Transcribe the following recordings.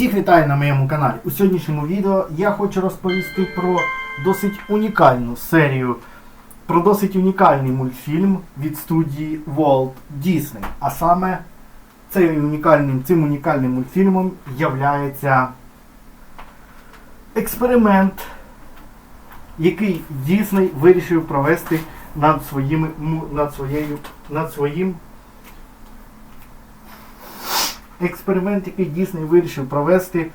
Всіх вітаю на моєму каналі. У сьогоднішньому відео я хочу розповісти про досить унікальну серію, про досить унікальний мультфільм від студії Walt Disney. А саме цей унікальним, цим унікальним мультфільмом являється експеримент, який Disney вирішив провести над своїми над своєю над своїм експеримент, який Дісней вирішив провести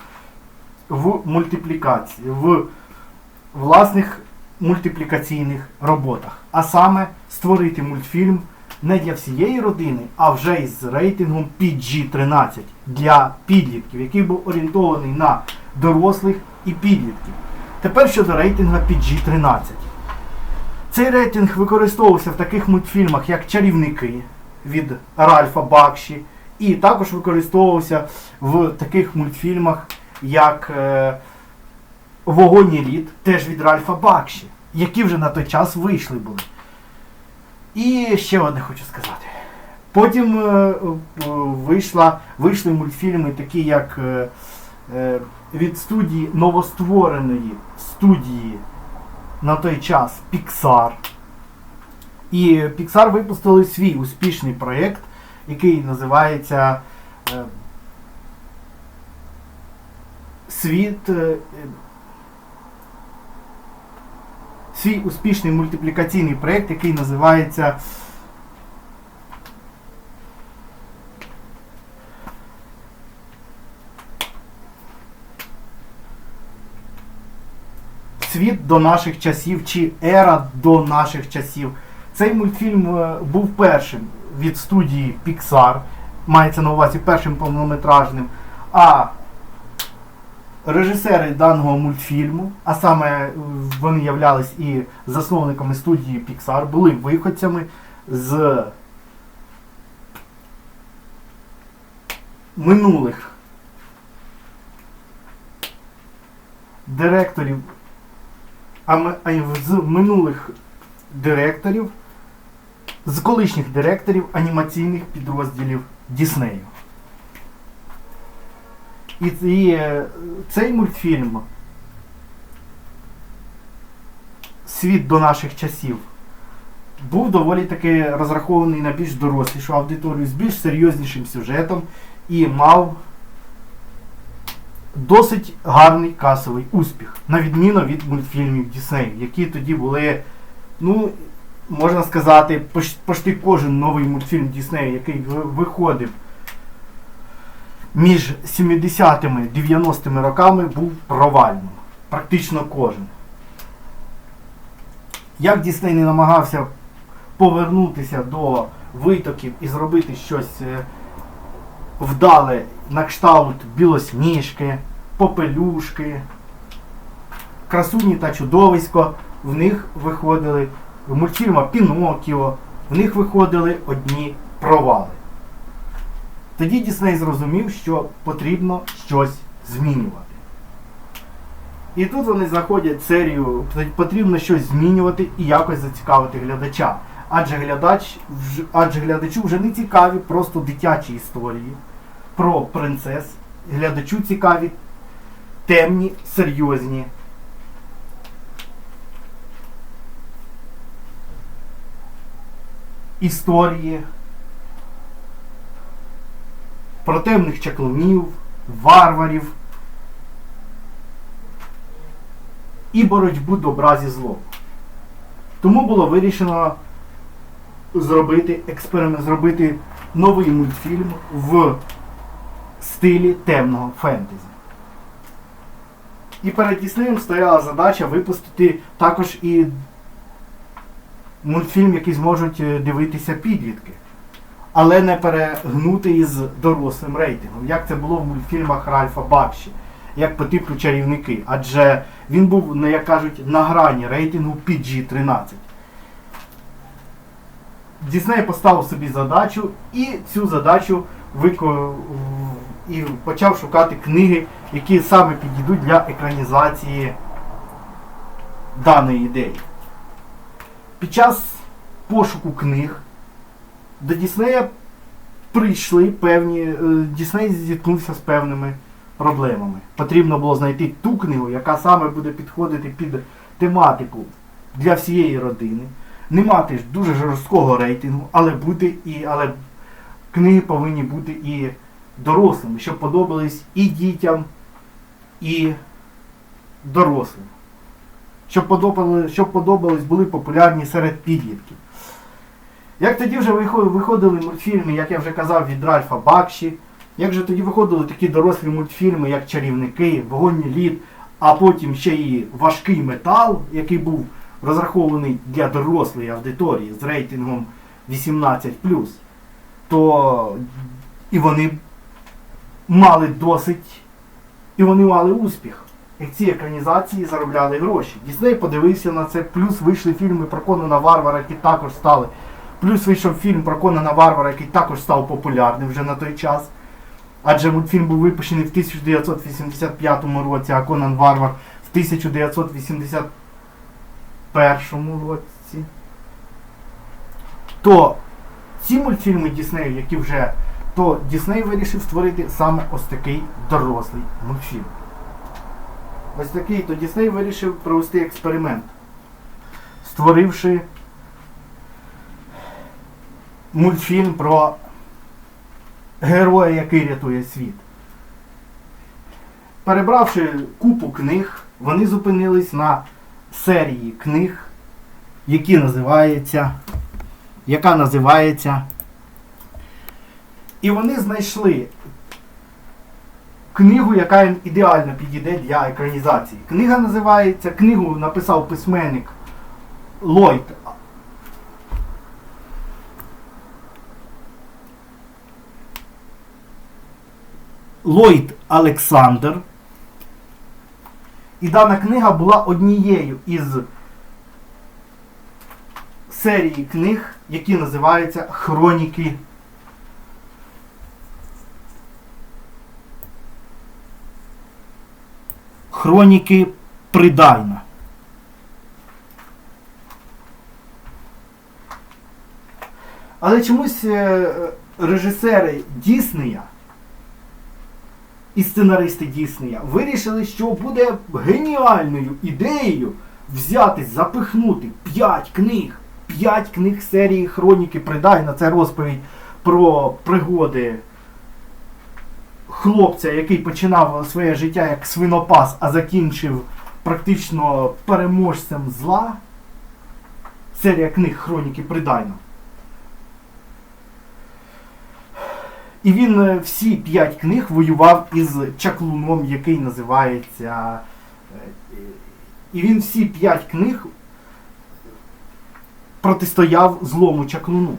в мультиплікації, в власних мультиплікаційних роботах. А саме створити мультфільм не для всієї родини, а вже із рейтингом PG-13 для підлітків, який був орієнтований на дорослих і підлітків. Тепер щодо рейтингу PG-13. Цей рейтинг використовувався в таких мультфільмах, як Чарівники від Ральфа Бакші, і також використовувався в таких мультфільмах, як е, Вогонь і лід, теж від Ральфа Бакші, які вже на той час вийшли були. І ще одне хочу сказати. Потім е, е, вийшла, вийшли мультфільми, такі як від студії новоствореної студії на той час Pixar. І Pixar випустили свій успішний проєкт, який називається е, Світ. е, Свій успішний мультиплікаційний проєкт, який називається Світ до наших часів чи Ера до наших часів. Цей мультфільм е, був першим від студії Pixar, мається на увазі першим повнометражним. А режисери даного мультфільму, а саме е, вони являлись і засновниками студії Pixar, були виходцями з минулих директорів, а з минулих директорів, з колишніх директорів анімаційних підрозділів Діснею. І, е, цей мультфільм Світ до наших часів був доволі таки розрахований на більш дорослішу аудиторію з більш серйознішим сюжетом і мав досить гарний касовий успіх, на відміну від мультфільмів Діснею, які тоді були, ну, можна сказати, поч- почти кожен новий мультфільм Діснею, який ви- виходив між 70-ми 90-ми роками, був провальним. Практично кожен. Як Дісней не намагався повернутися до витоків і зробити щось е, вдале на кшталт білосніжки, попелюшки, красуні та чудовисько, в них виходили мультфільма Пінокіо, в них виходили одні провали. Тоді Дісней зрозумів, що потрібно щось змінювати. І тут вони знаходять серію, потрібно щось змінювати і якось зацікавити глядача. Адже глядач, адже глядачу вже не цікаві просто дитячі історії про принцес. Глядачу цікаві темні, серйозні. Історії про темних чаклунів, варварів і боротьбу добра зі злом. Тому було вирішено зробити експеримент, зробити новий мультфільм в стилі темного фентезі. І перед Діснеєм стояла задача випустити також і мультфільм, який зможуть е, дивитися підлітки. Але не перегнути із дорослим рейтингом, як це було в мультфільмах Ральфа Бакші, як по типу чарівники. Адже він був, ну, як кажуть, на грані рейтингу PG-13. Дісней поставив собі задачу і цю задачу вико... і почав шукати книги, які саме підійдуть для екранізації даної ідеї. Під час пошуку книг до Діснея прийшли певні. е, Дісней зіткнувся з певними проблемами. Потрібно було знайти ту книгу, яка саме буде підходити під тематику для всієї родини. Не мати дуже жорсткого рейтингу, але бути і. Але книги повинні бути і дорослими, щоб подобались і дітям, і дорослим. Щоб подобали, щоб подобались, були популярні серед підлітків. Як тоді вже виходили мультфільми, як я вже казав, від Ральфа Бакші, як же тоді виходили такі дорослі мультфільми, як Чарівники, Вогонь лід, а потім ще і важкий метал, який був розрахований для дорослої аудиторії з рейтингом 18 то і вони мали досить, і вони мали успіх. І ці екранізації заробляли гроші. Дісней подивився на це, плюс вийшли фільми про Конана Варвара, які також стали. Плюс вийшов фільм про Конана Варвара, який також став популярним вже на той час. Адже мультфільм був випущений в 1985 році, а Конан Варвар в 1981 році. То ці мультфільми Діснею, які вже, то Дісней вирішив створити саме ось такий дорослий мультфільм. Ось такий, то Дісней вирішив провести експеримент, створивши мультфільм про героя, який рятує світ. Перебравши купу книг, вони зупинились на серії книг, які називаються яка називається. І вони знайшли книгу, яка ідеально підійде для екранізації. Книга називається, книгу написав письменник Ллойд. Ллойд Олександр. І дана книга була однією із серії книг, які називаються Хроніки. Хроніки Придайна. Але чомусь е, режисери Діснея і сценаристи Діснея вирішили, що буде геніальною ідеєю взяти, запихнути 5 книг, 5 книг серії Хроніки Придайна. Це розповідь про пригоди хлопця, який починав своє життя як свинопас, а закінчив практично переможцем зла. Серія книг Хроніки Придайна. І він е, всі п'ять книг воював із чаклуном, який називається. е, І він всі п'ять книг протистояв злому чаклуну.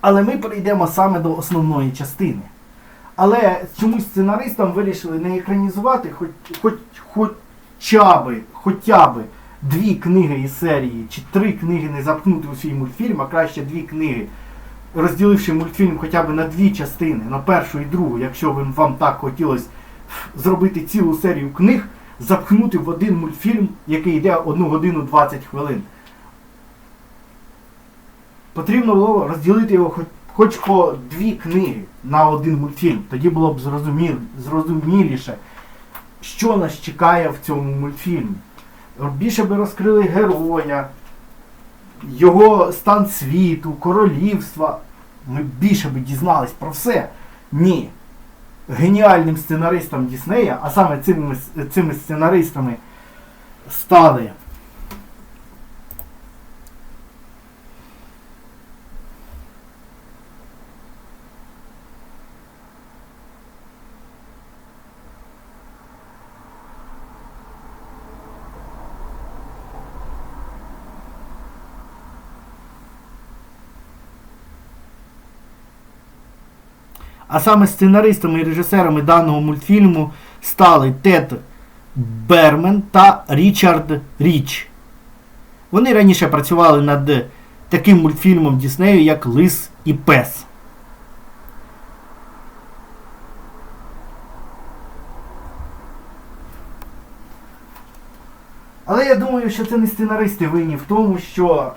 Але ми перейдемо саме до основної частини. Але чомусь сценаристам вирішили не екранізувати хоч, хоч, хоча би, хоча би дві книги із серії, чи три книги не запхнути у свій мультфільм, а краще дві книги розділивши мультфільм хоча б на дві частини, на першу і другу, якщо вам так хотілося зробити цілу серію книг, запхнути в один мультфільм, який йде 1 годину 20 хвилин. Потрібно було розділити його хоч, хоч по дві книги на один мультфільм. Тоді було б зрозуміл, зрозуміліше, що нас чекає в цьому мультфільмі. Більше би розкрили героя, його стан світу, королівства. Ми більше би дізнались про все. Ні. Геніальним сценаристом Діснея, а саме цими, цими сценаристами стали. А саме сценаристами і режисерами даного мультфільму стали Тед Бермен та Річард Річ. Вони раніше працювали над таким мультфільмом Діснею, як Лис і Пес. Але я думаю, що це не сценаристи винні в тому, що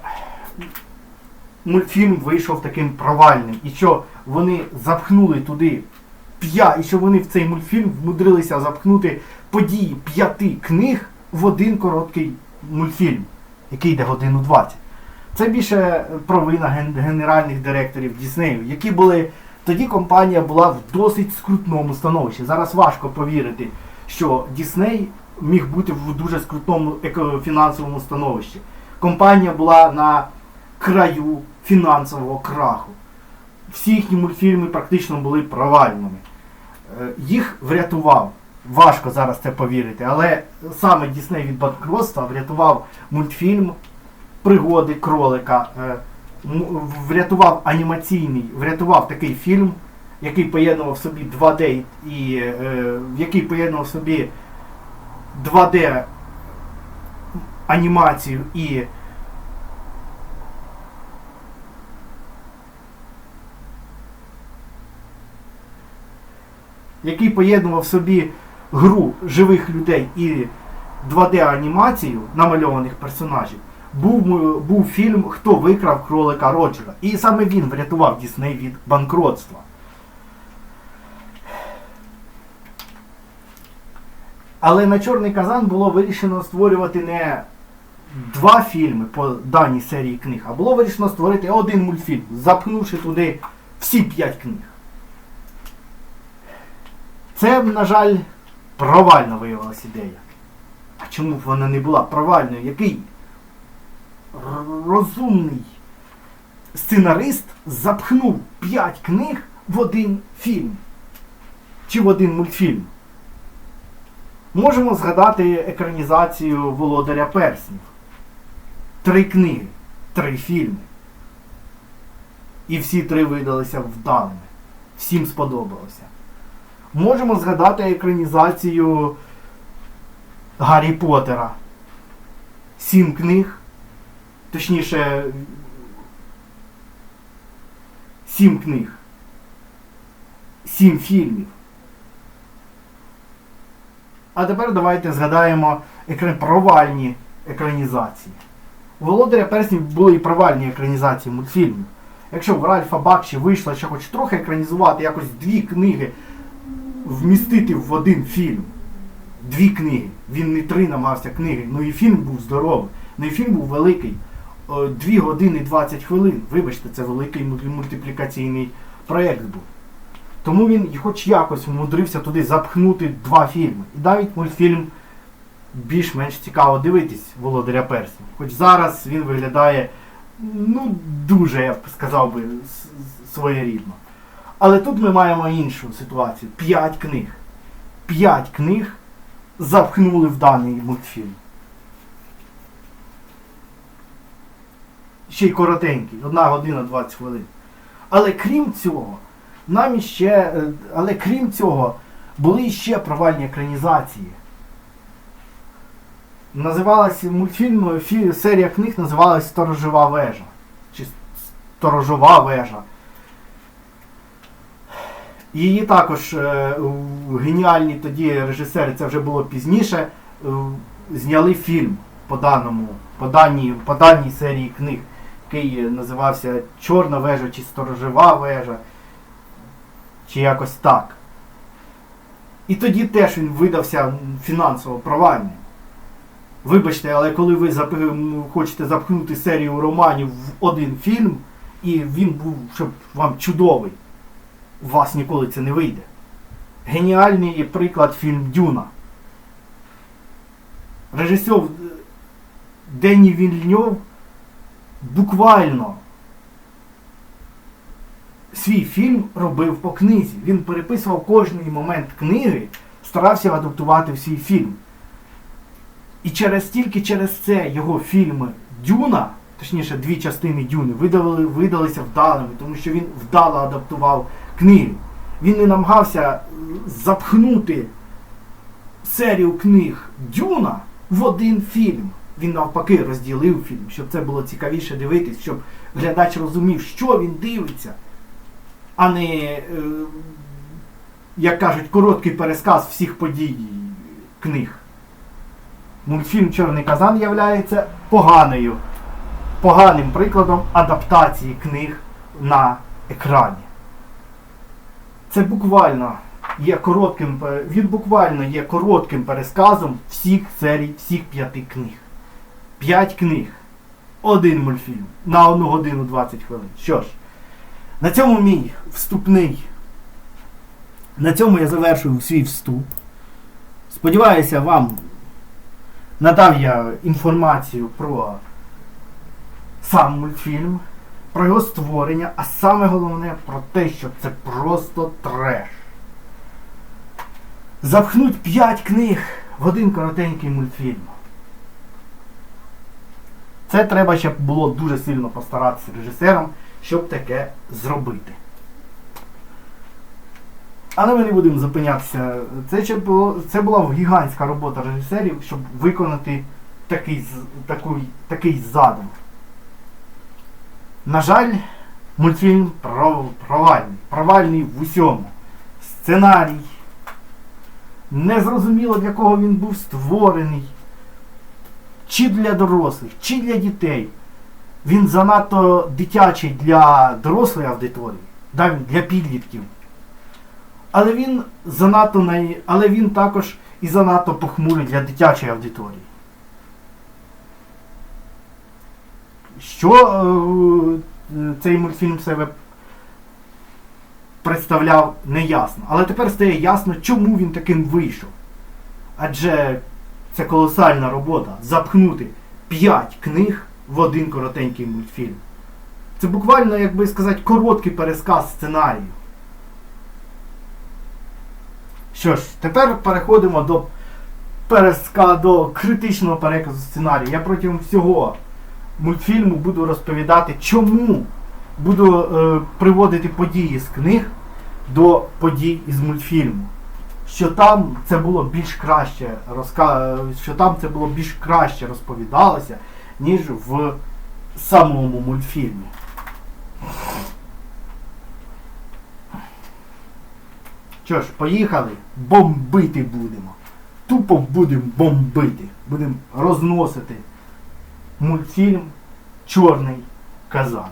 мультфільм вийшов таким провальним і що вони запхнули туди п'я, і що вони в цей мультфільм вмудрилися запхнути події п'яти книг в один короткий мультфільм, який йде годину 20. Це більше провина ген- генеральних директорів Діснею, які були. Тоді компанія була в досить скрутному становищі. Зараз важко повірити, що Дісней міг бути в дуже скрутному фінансовому становищі. Компанія була на краю фінансового краху. Всі їхні мультфільми практично були провальними. Е, Їх врятував. Важко зараз це повірити, але саме Дісней від банкротства врятував мультфільм Пригоди кролика. е, Врятував анімаційний, врятував такий фільм, який поєднував собі 2D і е, який поєднував собі 2D анімацію і який поєднував в собі гру живих людей і 2D-анімацію намальованих персонажів, був, був фільм Хто викрав кролика Роджера. І саме він врятував Дісней від банкротства. Але на Чорний казан було вирішено створювати не два фільми по даній серії книг, а було вирішено створити один мультфільм, запхнувши туди всі п'ять книг. Це, на жаль, провальна виявилася ідея. А чому б вона не була провальною? Який розумний сценарист запхнув п'ять книг в один фільм? Чи в один мультфільм? Можемо згадати екранізацію Володаря Перснів. Три книги, три фільми. І всі три видалися вдалими. Всім сподобалося. Можемо згадати екранізацію Гаррі Поттера. Сім книг. Точніше. Сім книг. Сім фільмів. А тепер давайте згадаємо екран... провальні екранізації. У Володаря Перснів були і провальні екранізації мультфільмів. Якщо в Ральфа Бакші вийшло ще хоч трохи екранізувати якось дві книги, вмістити в один фільм. Дві книги. Він не три намагався книги. Ну і фільм був здоровий. Ну і фільм був великий. Дві години 20 хвилин. Вибачте, це великий мультиплікаційний проєкт був. Тому він хоч якось вмудрився туди запхнути два фільми. І навіть мультфільм більш-менш цікаво дивитись Володаря Перснів. Хоч зараз він виглядає ну, дуже, я б сказав би, своєрідно. Але тут ми маємо іншу ситуацію. П'ять книг. П'ять книг запхнули в даний мультфільм. Ще й коротенький, одна година 20 хвилин. Але крім цього, нам іще, е, але крім цього, були ще провальні екранізації. Називалась мультфільм, серія книг називалась Сторожова вежа. Чи Сторожова вежа. Її також е, геніальні тоді режисери, це вже було пізніше, е, зняли фільм по даному, по даній, по даній серії книг, який називався Чорна вежа чи Сторожова вежа, чи якось так. І тоді теж він видався фінансово провальним. Вибачте, але коли ви зап... хочете запхнути серію романів в один фільм, і він був, щоб вам чудовий, у вас ніколи це не вийде. Геніальний приклад фільм Дюна. Режисер е, Дені Вільньов буквально свій фільм робив по книзі. Він переписував кожний момент книги, старався адаптувати свій фільм. І через тільки через це його фільми Дюна, точніше дві частини Дюни, видали, видалися вдалими, тому що він вдало адаптував книги. Він не намагався запхнути серію книг Дюна в один фільм. Він навпаки розділив фільм, щоб це було цікавіше дивитись, щоб глядач розумів, що він дивиться, а не, е, як кажуть, короткий пересказ всіх подій книг. Мультфільм Чорний казан являється поганою, поганим прикладом адаптації книг на екрані. Це буквально є коротким, він буквально є коротким пересказом всіх серій, всіх п'яти книг. П'ять книг. Один мультфільм на 1 годину 20 хвилин. Що ж, на цьому мій вступний. На цьому я завершую свій вступ. Сподіваюся, вам надав я інформацію про сам мультфільм, про його створення, а саме головне про те, що це просто треш. Запхнуть 5 книг в один коротенький мультфільм. Це треба ще було дуже сильно постаратися режисерам, щоб таке зробити. Але ми не будемо зупинятися. Це, ще було, це була гігантська робота режисерів, щоб виконати такий, такий, такий задум. На жаль, мультфільм провальний. Провальний в усьому. Сценарій. Незрозуміло для кого він був створений. Чи для дорослих, чи для дітей. Він занадто дитячий для дорослої аудиторії, для підлітків. Але він занадто але він також і занадто похмурий для дитячої аудиторії. Що е, е, цей мультфільм себе представляв, не ясно. Але тепер стає ясно, чому він таким вийшов. Адже це колосальна робота запхнути 5 книг в один коротенький мультфільм. Це буквально, як би сказати, короткий пересказ сценарію. Що ж, тепер переходимо до переска, до критичного переказу сценарію. Я протягом всього мультфільму буду розповідати, чому буду е, приводити події з книг до подій із мультфільму. Що там це було більш краще розка... що там це було більш краще розповідалося, ніж в самому мультфільмі. Що ж, поїхали, бомбити будемо. Тупо будемо бомбити. Будемо розносити мультфільм Чорний казан.